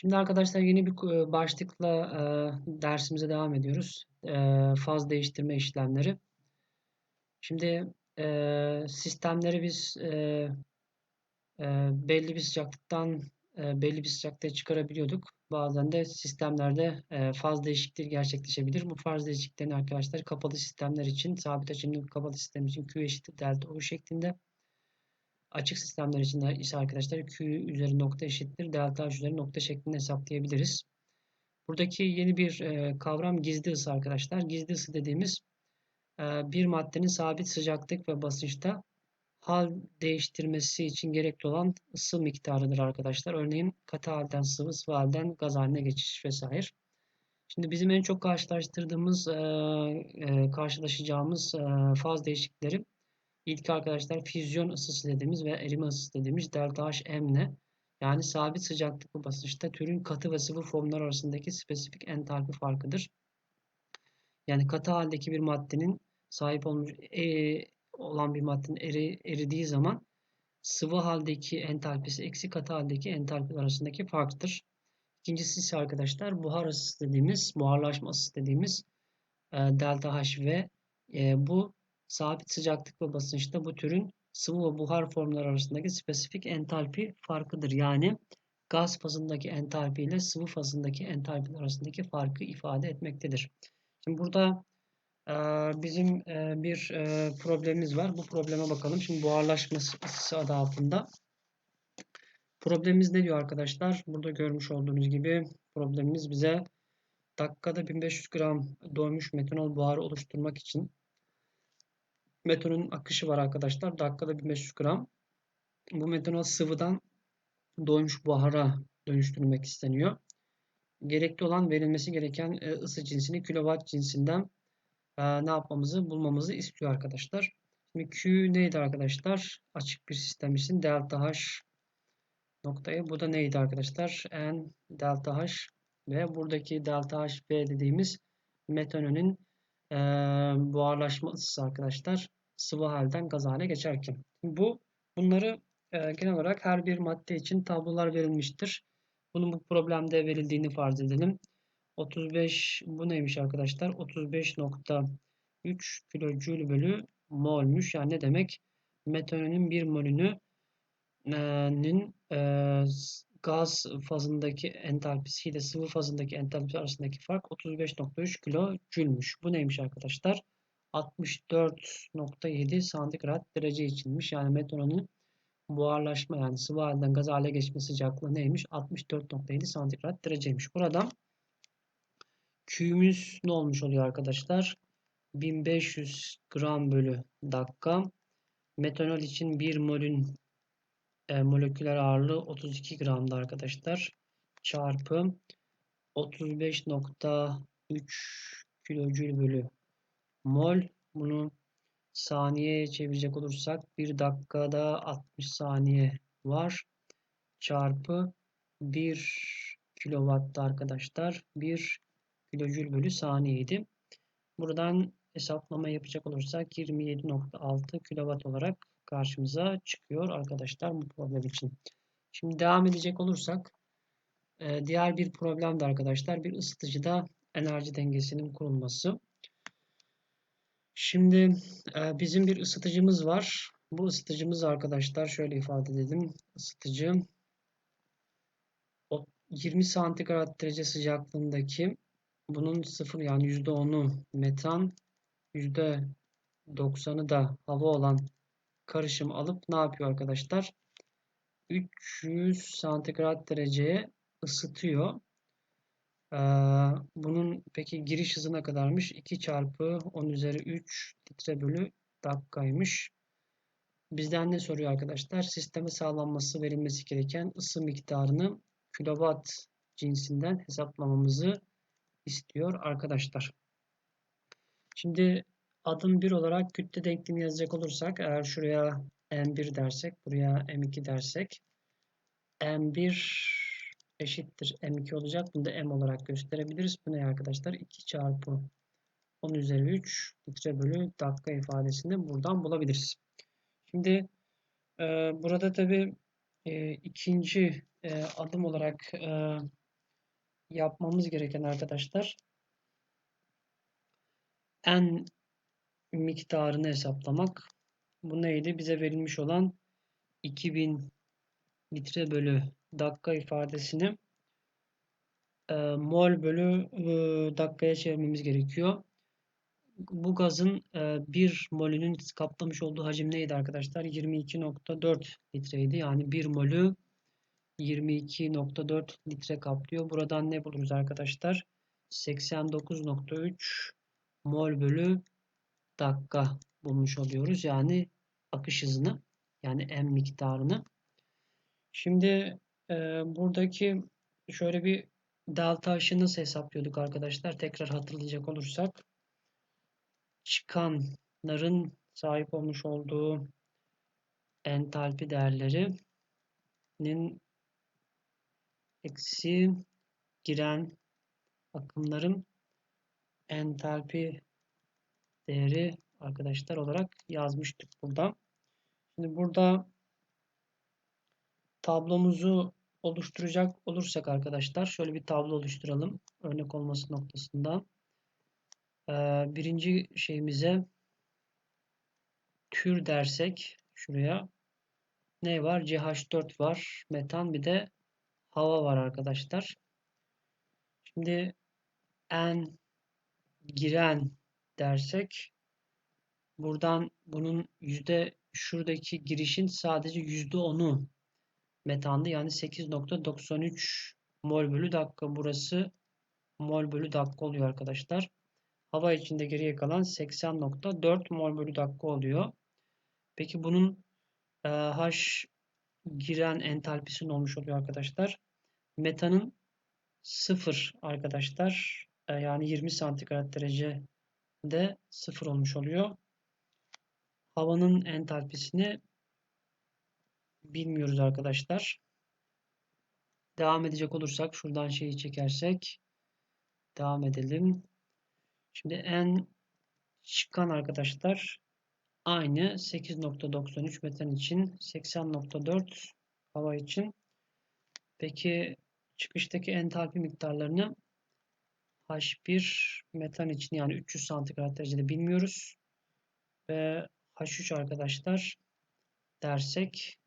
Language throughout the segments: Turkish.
Şimdi arkadaşlar yeni bir e, başlıkla e, dersimize devam ediyoruz. E, faz değiştirme işlemleri. Şimdi e, sistemleri biz e, e, belli bir sıcaklıktan e, belli bir sıcaklığa çıkarabiliyorduk. Bazen de sistemlerde e, faz değişikliği gerçekleşebilir. Bu faz değişikliklerini arkadaşlar kapalı sistemler için sabit açımlı kapalı sistem için Q eşittir delta U şeklinde Açık sistemler için ise arkadaşlar Q üzeri nokta eşittir delta üzeri nokta şeklinde hesaplayabiliriz. Buradaki yeni bir e, kavram gizli ısı arkadaşlar. Gizli ısı dediğimiz e, bir maddenin sabit sıcaklık ve basınçta hal değiştirmesi için gerekli olan ısı miktarıdır arkadaşlar. Örneğin katı halden sıvı, sıvı halden gaz haline geçiş vesaire. Şimdi bizim en çok karşılaştırdığımız, e, e, karşılaşacağımız e, faz değişiklikleri İlk arkadaşlar füzyon ısısı dediğimiz ve erime ısısı dediğimiz delta H M yani sabit sıcaklıklı basınçta türün katı ve sıvı formlar arasındaki spesifik entalpi farkıdır. Yani katı haldeki bir maddenin sahip olmuş e, olan bir maddenin eri, eridiği zaman sıvı haldeki entalpisi eksi katı haldeki entalpi arasındaki farktır. İkincisi ise arkadaşlar buhar ısısı dediğimiz, buharlaşma ısısı dediğimiz e, delta H ve e, bu sabit sıcaklık ve basınçta bu türün sıvı ve buhar formları arasındaki spesifik entalpi farkıdır. Yani gaz fazındaki entalpi ile sıvı fazındaki entalpi arasındaki farkı ifade etmektedir. Şimdi burada e, bizim e, bir e, problemimiz var. Bu probleme bakalım. Şimdi buharlaşma ısısı adı altında. Problemimiz ne diyor arkadaşlar? Burada görmüş olduğunuz gibi problemimiz bize dakikada 1500 gram doymuş metanol buharı oluşturmak için metanolün akışı var arkadaşlar. Dakikada 1500 gram. Bu metanol sıvıdan doymuş buhara dönüştürülmek isteniyor. Gerekli olan verilmesi gereken e, ısı cinsini kilowatt cinsinden e, ne yapmamızı bulmamızı istiyor arkadaşlar. Şimdi Q neydi arkadaşlar? Açık bir sistem için delta H noktayı. Bu da neydi arkadaşlar? N delta H ve buradaki delta H B dediğimiz metanolün e, buharlaşma ısısı arkadaşlar sıvı halden gaz hale geçerken. Bu bunları e, genel olarak her bir madde için tablolar verilmiştir. Bunun bu problemde verildiğini farz edelim. 35 bu neymiş arkadaşlar? 35.3 kilojül bölü molmuş. Yani ne demek? Metanolün bir molünü e, gaz fazındaki entalpisi ile sıvı fazındaki entalpisi arasındaki fark 35.3 kilojülmüş. Bu neymiş arkadaşlar? 64.7 santigrat derece içinmiş. Yani metanolün buharlaşma yani sıvı halden gaz hale geçme sıcaklığı neymiş? 64.7 santigrat dereceymiş. Burada Q'müz ne olmuş oluyor arkadaşlar? 1500 gram bölü dakika. Metanol için 1 molün e, moleküler ağırlığı 32 gramdı arkadaşlar. Çarpı 35.3 kilojül bölü mol. Bunu saniyeye çevirecek olursak 1 dakikada 60 saniye var. Çarpı 1 kilowatt'ta arkadaşlar 1 kilojül bölü saniyeydi. Buradan hesaplama yapacak olursak 27.6 kilowatt olarak karşımıza çıkıyor arkadaşlar bu problem için. Şimdi devam edecek olursak e, diğer bir problem de arkadaşlar bir ısıtıcıda enerji dengesinin kurulması. Şimdi e, bizim bir ısıtıcımız var. Bu ısıtıcımız arkadaşlar şöyle ifade edelim. Isıtıcı 20 santigrat derece sıcaklığındaki bunun sıfır yani %10'u metan %90'ı da hava olan karışım alıp ne yapıyor arkadaşlar? 300 santigrat dereceye ısıtıyor. Bunun peki giriş hızı ne kadarmış? 2 çarpı 10 üzeri 3 litre bölü dakikaymış. Bizden ne soruyor arkadaşlar? Sisteme sağlanması verilmesi gereken ısı miktarını kilowatt cinsinden hesaplamamızı istiyor arkadaşlar. Şimdi adım 1 olarak kütle denklemi yazacak olursak eğer şuraya M1 dersek buraya M2 dersek M1 eşittir M2 olacak. Bunu da M olarak gösterebiliriz. Bu ne arkadaşlar? 2 çarpı 10 üzeri 3 litre bölü dakika ifadesini buradan bulabiliriz. Şimdi e, burada tabi e, ikinci e, adım olarak e, yapmamız gereken arkadaşlar en miktarını hesaplamak. Bu neydi? Bize verilmiş olan 2000 litre bölü dakika ifadesini e, mol bölü e, dakikaya çevirmemiz gerekiyor. Bu gazın e, 1 molünün kaplamış olduğu hacim neydi arkadaşlar? 22.4 litreydi. Yani 1 molü 22.4 litre kaplıyor. Buradan ne buluruz arkadaşlar? 89.3 mol bölü dakika bulmuş oluyoruz. Yani akış hızını yani M miktarını. Şimdi e, buradaki şöyle bir delta H'ı nasıl hesaplıyorduk arkadaşlar? Tekrar hatırlayacak olursak çıkanların sahip olmuş olduğu entalpi değerlerinin eksi giren akımların entalpi değeri arkadaşlar olarak yazmıştık burada. Şimdi burada tablomuzu oluşturacak olursak arkadaşlar şöyle bir tablo oluşturalım. Örnek olması noktasında. Ee, birinci şeyimize tür dersek şuraya ne var? CH4 var. Metan bir de hava var arkadaşlar. Şimdi en giren dersek buradan bunun yüzde şuradaki girişin sadece yüzde onu metandı. Yani 8.93 mol bölü dakika. Burası mol bölü dakika oluyor arkadaşlar. Hava içinde geriye kalan 80.4 mol bölü dakika oluyor. Peki bunun e, H giren entalpisi ne olmuş oluyor arkadaşlar? Metanın 0 arkadaşlar. E, yani 20 santigrat derece de 0 olmuş oluyor. Havanın entalpisini bilmiyoruz arkadaşlar. Devam edecek olursak şuradan şeyi çekersek devam edelim. Şimdi en çıkan arkadaşlar aynı 8.93 metan için 80.4 hava için. Peki çıkıştaki entalpi miktarlarını H1 metan için yani 300 santigrat derecede bilmiyoruz. Ve H3 arkadaşlar dersek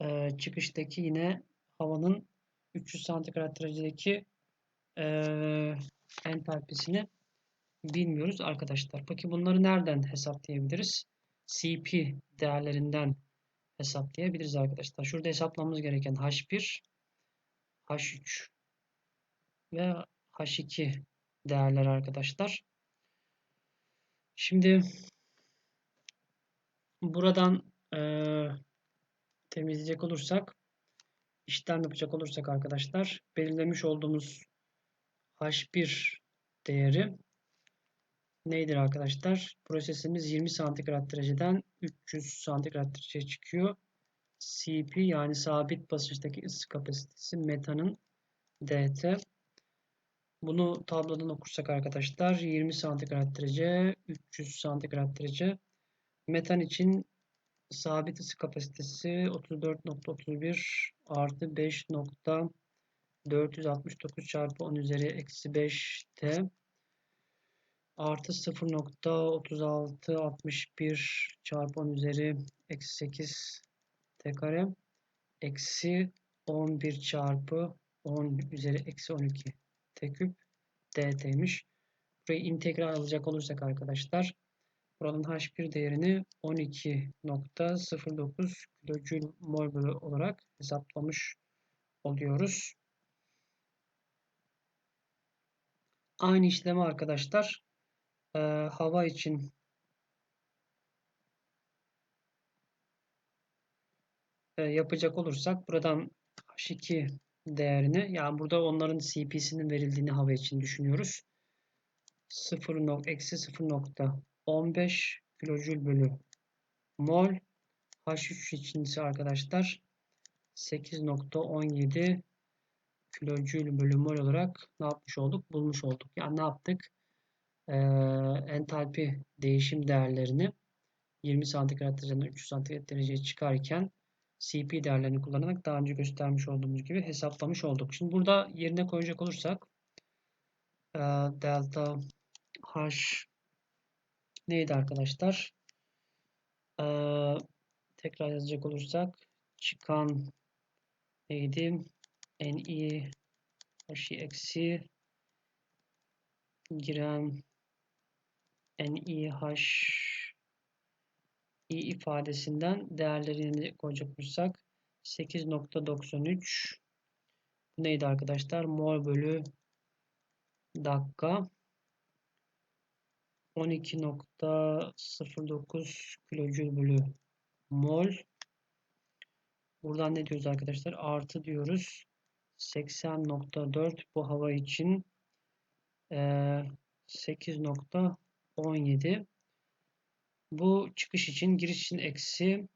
e, çıkıştaki yine havanın 300 santigrat derecedeki e, entalpisini bilmiyoruz arkadaşlar. Peki bunları nereden hesaplayabiliriz? CP değerlerinden hesaplayabiliriz arkadaşlar. Şurada hesaplamamız gereken H1, H3 ve H2 değerler arkadaşlar. Şimdi buradan temizleyecek olursak işlem yapacak olursak arkadaşlar belirlemiş olduğumuz H1 değeri neydir arkadaşlar? Prosesimiz 20 santigrat dereceden 300 santigrat dereceye çıkıyor. CP yani sabit basınçtaki ısı kapasitesi metanın DT. Bunu tablodan okursak arkadaşlar 20 santigrat derece 300 santigrat derece. Metan için sabit ısı kapasitesi 34.31 artı 5.469 çarpı 10 üzeri eksi 5 T artı 0.3661 çarpı 10 üzeri eksi 8 T kare eksi 11 çarpı 10 üzeri eksi 12 T küp DT'ymiş. Burayı integral alacak olursak arkadaşlar Buranın H1 değerini 12.09 kilojül mol bölü olarak hesaplamış oluyoruz. Aynı işlemi arkadaşlar e, hava için e, yapacak olursak buradan H2 değerini yani burada onların CP'sinin verildiğini hava için düşünüyoruz. 0. eksi 0. 15 kilojül bölü mol. H3 için ise arkadaşlar 8.17 kilojül bölü mol olarak ne yapmış olduk? Bulmuş olduk. Yani ne yaptık? Ee, entalpi değişim değerlerini 20 santigrat dereceden 300 santigrat dereceye çıkarken CP değerlerini kullanarak daha önce göstermiş olduğumuz gibi hesaplamış olduk. Şimdi burada yerine koyacak olursak e, delta H neydi arkadaşlar? E, tekrar yazacak olursak çıkan neydi? Ni H'i eksi giren NiH i ifadesinden değerlerini koyacak olursak 8.93 bu neydi arkadaşlar? Mol bölü dakika 12.09 kilojül bölü mol buradan ne diyoruz arkadaşlar? Artı diyoruz. 80.4 bu hava için 8.17 bu çıkış için giriş için eksi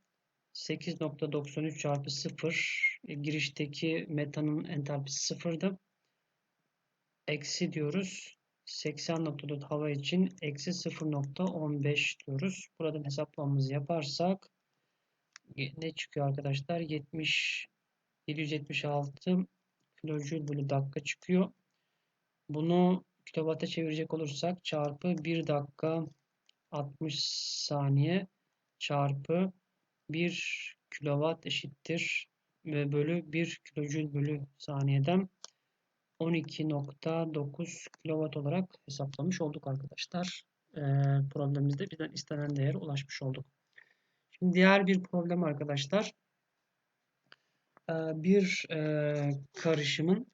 8.93 çarpı 0 e, girişteki metanın entalpisi sıfırdı. Eksi diyoruz. 80.4 hava için eksi 0.15 diyoruz. Buradan hesaplamamızı yaparsak ne çıkıyor arkadaşlar? 70 776 kilojül bölü dakika çıkıyor. Bunu kilowata çevirecek olursak çarpı 1 dakika 60 saniye çarpı 1 kilowatt eşittir ve bölü 1 kilojül bölü saniyeden 12.9 kilowatt olarak hesaplamış olduk arkadaşlar. Ee, problemimizde bizden istenen değere ulaşmış olduk. Şimdi diğer bir problem arkadaşlar. Ee, bir e, karışımın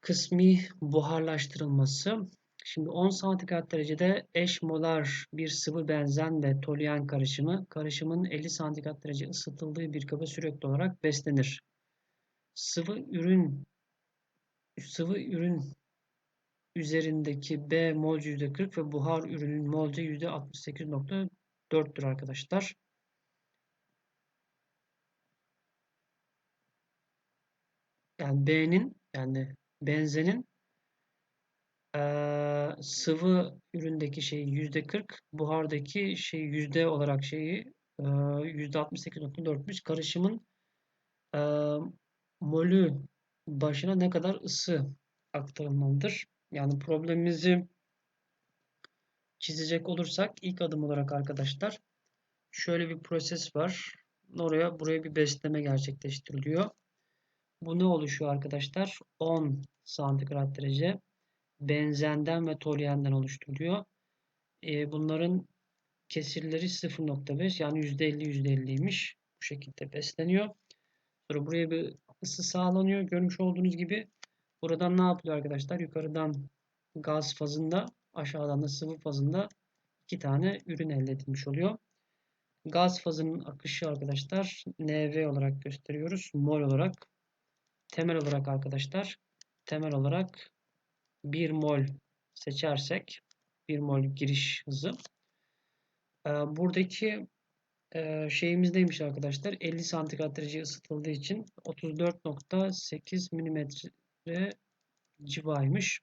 kısmi buharlaştırılması. Şimdi 10 santigrat derecede eş molar bir sıvı benzen ve toluen karışımı karışımın 50 santigrat derece ısıtıldığı bir kaba sürekli olarak beslenir. Sıvı ürün sıvı ürün üzerindeki B molcu %40 ve buhar ürünün molcu %68.4'tür arkadaşlar. Yani B'nin yani benzenin e, sıvı üründeki şeyi yüzde 40, buhardaki şey yüzde olarak şeyi yüzde 68.4'müş. Karışımın e, molü başına ne kadar ısı aktarılmalıdır? Yani problemimizi çizecek olursak ilk adım olarak arkadaşlar şöyle bir proses var. Oraya buraya bir besleme gerçekleştiriliyor. Bu ne oluşuyor arkadaşlar? 10 santigrat derece benzenden ve toluenden oluşturuyor. E, bunların kesirleri 0.5 yani %50 %50'ymiş. Bu şekilde besleniyor. Sonra buraya bir ısı sağlanıyor. Görmüş olduğunuz gibi buradan ne yapılıyor arkadaşlar? Yukarıdan gaz fazında aşağıdan da sıvı fazında iki tane ürün elde edilmiş oluyor. Gaz fazının akışı arkadaşlar NV olarak gösteriyoruz. Mol olarak. Temel olarak arkadaşlar temel olarak 1 mol seçersek 1 mol giriş hızı. Buradaki şeyimiz neymiş arkadaşlar? 50 santigrat derece ısıtıldığı için 34.8 milimetre civarıymış.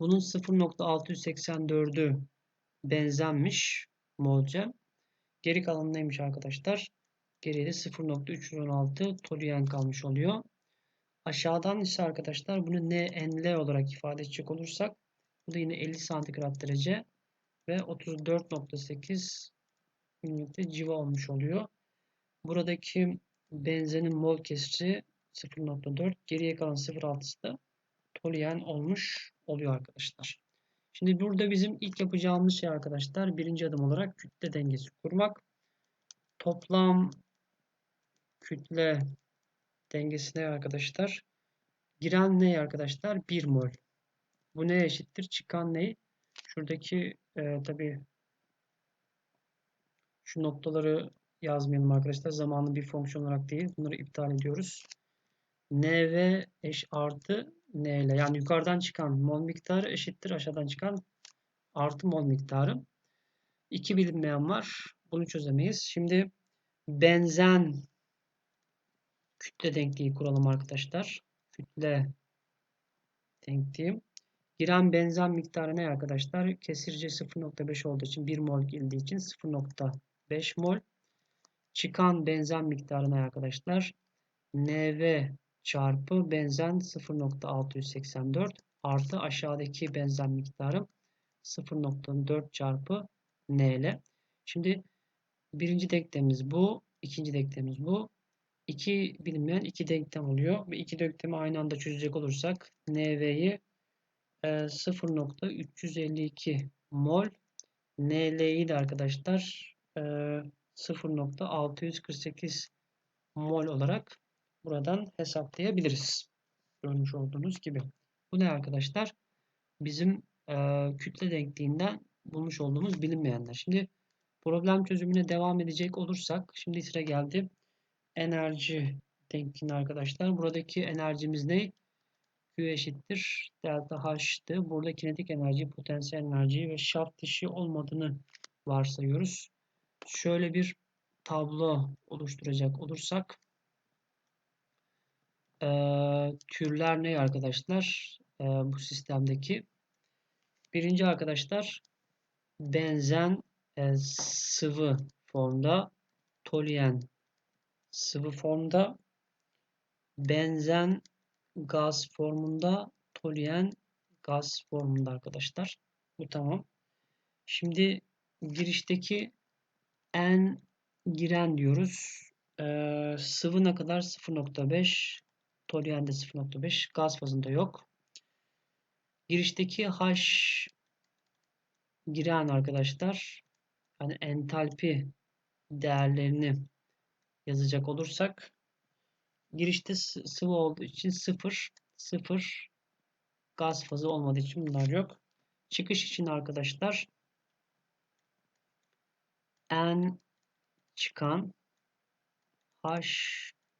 Bunun 0.684'ü benzenmiş molce. Geri kalan neymiş arkadaşlar? Geriye de 0.316 toluen kalmış oluyor. Aşağıdan ise arkadaşlar bunu NNL olarak ifade edecek olursak bu da yine 50 santigrat derece ve 34.8 mm civa olmuş oluyor. Buradaki benzenin mol kesiri 0.4 geriye kalan 0.6'sı da toluen olmuş oluyor arkadaşlar. Şimdi burada bizim ilk yapacağımız şey arkadaşlar birinci adım olarak kütle dengesi kurmak. Toplam kütle dengesi ne arkadaşlar? Giren ne arkadaşlar? 1 mol. Bu neye eşittir? Çıkan ne? Şuradaki e, tabi şu noktaları yazmayalım arkadaşlar. Zamanlı bir fonksiyon olarak değil. Bunları iptal ediyoruz. NV eş artı N ile. Yani yukarıdan çıkan mol miktarı eşittir aşağıdan çıkan artı mol miktarı. İki bilinmeyen var. Bunu çözemeyiz. Şimdi benzen kütle denkliği kuralım arkadaşlar. Kütle denkliği. Giren benzen miktarı ne arkadaşlar? Kesirce 0.5 olduğu için 1 mol girdiği için 0.5 mol. çıkan benzen miktarına arkadaşlar NV çarpı benzen 0.684 artı aşağıdaki benzen miktarı 0.4 çarpı NL. Şimdi birinci denklemimiz bu. ikinci denklemimiz bu. İki bilinmeyen iki denklem oluyor. Ve iki denklemi aynı anda çözecek olursak NV'yi 0.352 e, mol NL'yi de arkadaşlar 0.648 e, mol olarak buradan hesaplayabiliriz. Görmüş olduğunuz gibi. Bu ne arkadaşlar? Bizim e, kütle denkliğinden bulmuş olduğumuz bilinmeyenler. Şimdi problem çözümüne devam edecek olursak şimdi sıra geldi. Enerji denkliğine arkadaşlar. Buradaki enerjimiz ne? Q eşittir. Delta H'tı. Burada kinetik enerji, potansiyel enerji ve şaft dişi olmadığını varsayıyoruz. Şöyle bir tablo oluşturacak olursak e, türler ne arkadaşlar? E, bu sistemdeki birinci arkadaşlar benzen e, sıvı formda toluen sıvı formda benzen gaz formunda toluen gaz formunda arkadaşlar. Bu tamam. Şimdi girişteki en giren diyoruz. Ee, sıvı ne kadar? 0.5 toluen de 0.5 gaz fazında yok. Girişteki H giren arkadaşlar yani entalpi değerlerini yazacak olursak girişte sıvı olduğu için 0 0 gaz fazı olmadığı için bunlar yok. Çıkış için arkadaşlar N çıkan H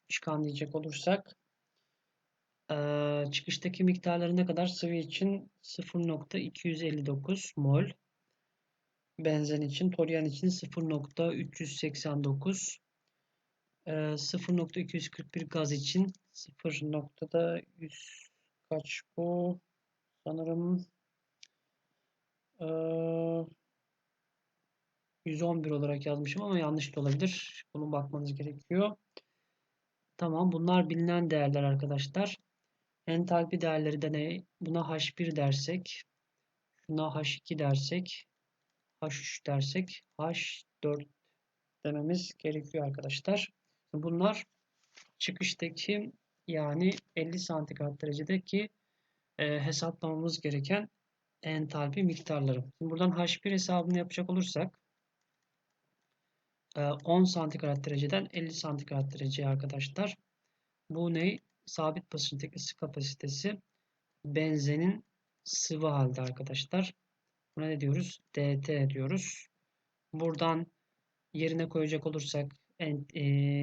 çıkan diyecek olursak çıkıştaki miktarları ne kadar? Sıvı için 0.259 mol. Benzen için, toluen için 0.389 0.241 gaz için 0.100 kaç bu? Sanırım 111 olarak yazmışım ama yanlış da olabilir. Bunu bakmanız gerekiyor. Tamam bunlar bilinen değerler arkadaşlar. Entalpi değerleri de ne? Buna H1 dersek, şuna H2 dersek, H3 dersek, H4 dememiz gerekiyor arkadaşlar. Bunlar çıkıştaki yani 50 santigrat derecedeki e, hesaplamamız gereken entalpi miktarları. Şimdi buradan H1 hesabını yapacak olursak 10 e, santigrat dereceden 50 santigrat dereceye arkadaşlar. Bu ne? Sabit basınçtaki ısı kapasitesi benzenin sıvı halde arkadaşlar. Buna ne diyoruz? DT diyoruz. Buradan yerine koyacak olursak e,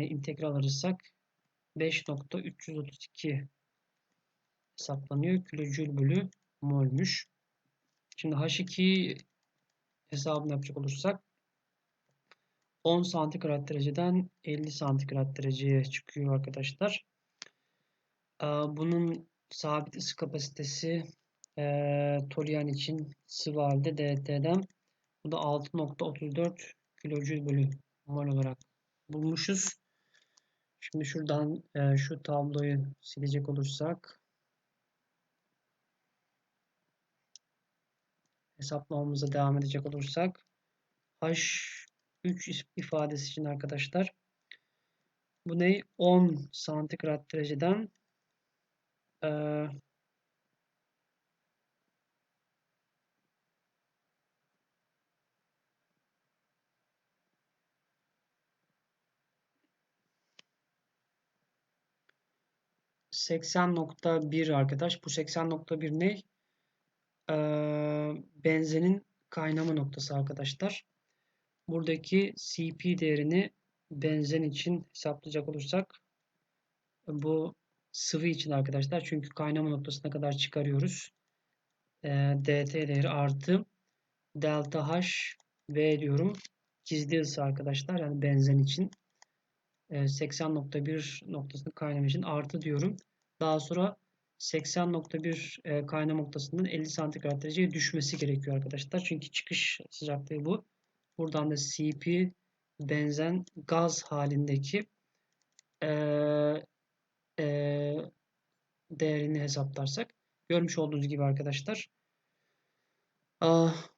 integral alırsak 5.332 hesaplanıyor. Kilojül bölü molmuş. Şimdi H2 hesabını yapacak olursak 10 santigrat dereceden 50 santigrat dereceye çıkıyor arkadaşlar. Bunun sabit ısı kapasitesi e, için sıvı halde DT'den bu da 6.34 kilojül bölü mol olarak bulmuşuz. Şimdi şuradan şu tabloyu silecek olursak hesaplamamıza devam edecek olursak H3 ifadesi için arkadaşlar bu ne? 10 santigrat dereceden e, 80.1 arkadaş. Bu 80.1 ne? Ee, benzenin kaynama noktası arkadaşlar. Buradaki CP değerini benzen için hesaplayacak olursak bu sıvı için arkadaşlar. Çünkü kaynama noktasına kadar çıkarıyoruz. Ee, DT değeri artı delta H V diyorum. Gizli ısı arkadaşlar. Yani benzen için. 80.1 noktasını kaynama için artı diyorum. Daha sonra 80.1 e, kaynama noktasından 50 santigrat dereceye düşmesi gerekiyor arkadaşlar. Çünkü çıkış sıcaklığı bu. Buradan da Cp benzen gaz halindeki e, e, değerini hesaplarsak görmüş olduğunuz gibi arkadaşlar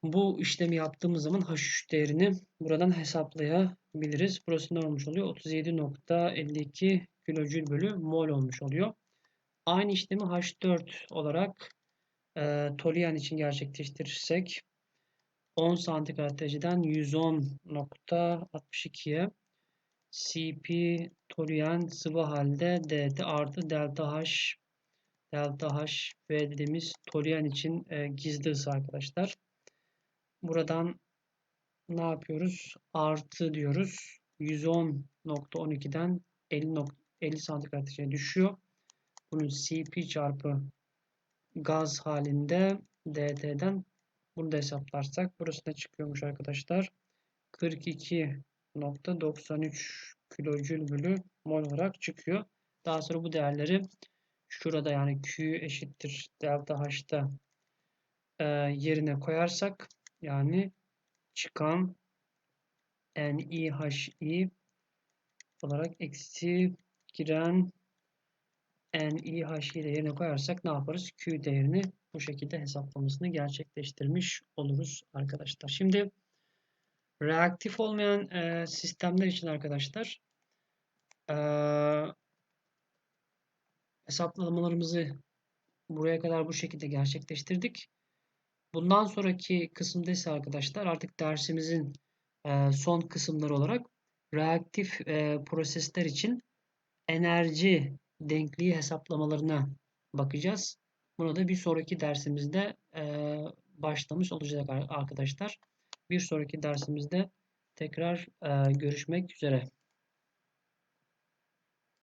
bu işlemi yaptığımız zaman H3 değerini buradan hesaplayabiliriz. Burası ne olmuş oluyor? 37.52 kilojül bölü mol olmuş oluyor. Aynı işlemi H4 olarak e, Tolyan için gerçekleştirirsek 10 santigrat dereceden 110.62'ye Cp toluen sıvı halde dt artı delta H delta H ve dediğimiz toluen için e, gizli ısı arkadaşlar. Buradan ne yapıyoruz? Artı diyoruz. 110.12'den 50, 50 santigrat dereceye düşüyor. Bunun Cp çarpı gaz halinde dt'den bunu da hesaplarsak burası ne çıkıyormuş arkadaşlar? 42.93 kilojül bölü mol olarak çıkıyor. Daha sonra bu değerleri şurada yani Q eşittir delta H'ta e, yerine koyarsak yani çıkan NiHi olarak eksi giren NiHi de yerine koyarsak ne yaparız? Q değerini bu şekilde hesaplamasını gerçekleştirmiş oluruz arkadaşlar. Şimdi reaktif olmayan e, sistemler için arkadaşlar e, hesaplamalarımızı buraya kadar bu şekilde gerçekleştirdik. Bundan sonraki kısımda ise arkadaşlar artık dersimizin e, son kısımları olarak reaktif e, prosesler için enerji denkliği hesaplamalarına bakacağız. Bunu da bir sonraki dersimizde e, başlamış olacak arkadaşlar. Bir sonraki dersimizde tekrar e, görüşmek üzere.